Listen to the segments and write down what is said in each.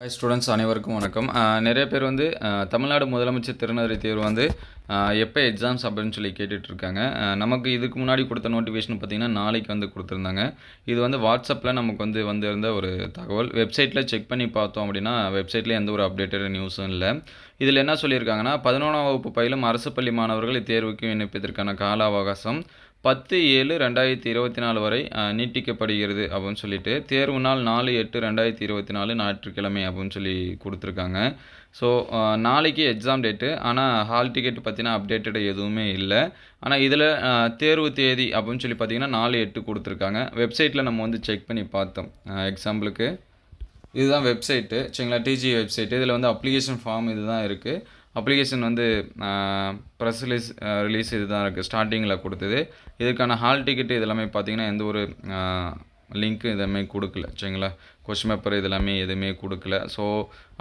Hi students அனைவருக்கும் வணக்கம். நிறைய பேர் வந்து தமிழ்நாடு முதலமைச்சர் திறனறி தேர்வு வந்து எப்போ எக்ஸாம்ஸ் அப்படின்னு சொல்லி கேட்டுட்ருக்காங்க நமக்கு இதுக்கு முன்னாடி கொடுத்த நோட்டிஃபிகேஷன் பார்த்திங்கன்னா நாளைக்கு வந்து கொடுத்துருந்தாங்க. இது வந்து வாட்ஸ்அப்பில் நமக்கு வந்து வந்திருந்த ஒரு தகவல். வெப்சைட்டில் செக் பண்ணி பார்த்தோம் அப்படின்னா வெப்சைட்டில் எந்த ஒரு அப்டேட்டட் நியூஸும் இல்லை. இதில் என்ன சொல்லியிருக்காங்கன்னா பதினொன்றாம் வகுப்பு பயிலும் அரசு பள்ளி மாணவர்கள் இத்தேர்வுக்கு விண்ணப்பிப்பதற்கான கால அவகாசம் பத்து ஏழு ரெண்டாயிரத்தி இருபத்தி நாலு வரை நீட்டிக்கப்படுகிறது அப்படின்னு சொல்லிட்டு தேர்வு நாள் நாலு எட்டு ரெண்டாயிரத்தி இருபத்தி நாலு ஞாயிற்றுக்கிழமை அப்படின்னு சொல்லி கொடுத்துருக்காங்க. ஸோ நாளைக்கு எக்ஸாம் டேட்டு ஆனால் ஹால் டிக்கெட் பற்றின அப்டேட்டடு எதுவுமே இல்லை. ஆனால் இதில் தேர்வு தேதி அப்படின்னு சொல்லி பார்த்தீங்கன்னா நாலு எட்டு கொடுத்துருக்காங்க. வெப்சைட்டில் நம்ம வந்து செக் பண்ணி பார்த்தோம். எக்ஸாம்பிளுக்கு இதுதான் வெப்சைட்டு சரிங்களா? டிஜி வெப்சைட்டு இதில் வந்து அப்ளிகேஷன் ஃபார்ம் இதுதான் இருக்குது அப்ளிகேஷன் வந்து ப்ரெஸ் ரிலீஸ் ரிலீஸ் இதுதான் இருக்குது ஸ்டார்டிங்கில் கொடுத்தது. இதுக்கான ஹால் டிக்கெட்டு இதெல்லாமே பார்த்தீங்கன்னா எந்த ஒரு லிங்க்கு இதெல்லாமே கொடுக்கல சரிங்களா? கொஷின் பேப்பர் இதெல்லாமே எதுவுமே கொடுக்கல. ஸோ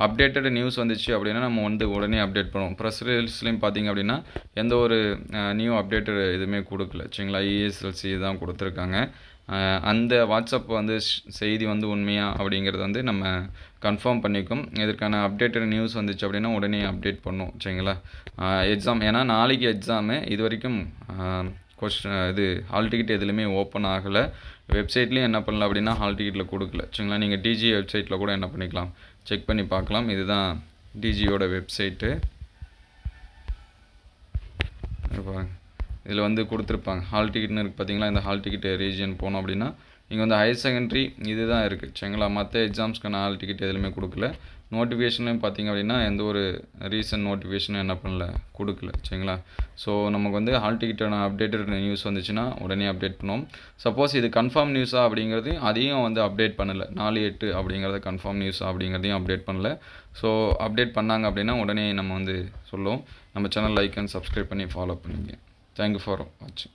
அப்டேட்டட் நியூஸ் வந்துச்சு அப்படின்னா நம்ம வந்து உடனே அப்டேட் பண்ணுவோம். ப்ரெஸ் ரிலீஸ்லேயும் பார்த்தீங்க அப்படின்னா எந்த ஒரு நியூ அப்டேட்டட் எதுவுமே கொடுக்கல சரிங்களா? இஎஸ்எல்சி தான் கொடுத்துருக்காங்க. அந்த வாட்ஸ்அப் வந்து செய்தி வந்து உண்மையா அப்படிங்கிறத வந்து நம்ம கன்ஃபார்ம் பண்ணிக்கும். இதற்கான அப்டேட்டட் நியூஸ் வந்துச்சு அப்படின்னா உடனே அப்டேட் பண்ணும் சரிங்களா? எக்ஸாம் ஏன்னா நாளைக்கு எக்ஸாமு இது வரைக்கும் கொஸ்டின் இது ஹால் டிக்கெட் எதுலேயுமே ஓப்பன் ஆகலை. வெப்சைட்லேயும் என்ன பண்ணலாம் அப்படின்னா ஹால் டிக்கெட்டில் கொடுக்கல. சரிங்களா? நீங்கள் டிஜி வெப்சைட்டில் கூட என்ன பண்ணிக்கலாம்? செக் பண்ணி பார்க்கலாம். இதுதான் டிஜியோட வெப்சைட்டு பாருங்கள் இதில் வந்து கொடுத்துருப்பாங்க. ஹால் டிக்கெட்னு இருக்குது பார்த்தீங்களா? இந்த ஹால் டிக்கெட் ரீஜியன் போனோம் அப்படின்னா இங்கே வந்து ஹையர் செகண்டரி இதுதான் இருக்குது சரிங்களா? மற்ற எக்ஸாம்ஸ்க்கான ஹால் டிக்கெட் எதுலையுமே கொடுக்கல. நோட்டிஃபிகேஷன்லையும் பார்த்தீங்க அப்படின்னா எந்த ஒரு ரீசன்ட் நோட்டிஃபிகேஷனும் என்ன பண்ணல? கொடுக்கல. சரிங்களா? ஸோ நமக்கு வந்து ஹால் டிக்கெட்டான அப்டேட்டட் நியூஸ் வந்துச்சுன்னா உடனே அப்டேட் பண்ணுவோம். சப்போஸ் இது கன்ஃபார்ம் நியூஸா அப்படிங்கிறது அதையும் வந்து அப்டேட் பண்ணலை. நாலு எட்டு அப்படிங்கிறத கன்ஃபார்ம் நியூஸா அப்படிங்கிறதையும் அப்டேட் பண்ணல. ஸோ அப்டேட் பண்ணாங்க அப்படின்னா உடனே நம்ம வந்து சொல்லுவோம். நம்ம சேனல் லைக் அண்ட் சப்ஸ்கிரைப் பண்ணி ஃபாலோ பண்ணிங்க. தேங்க்யூ ஃபார் வாட்சிங்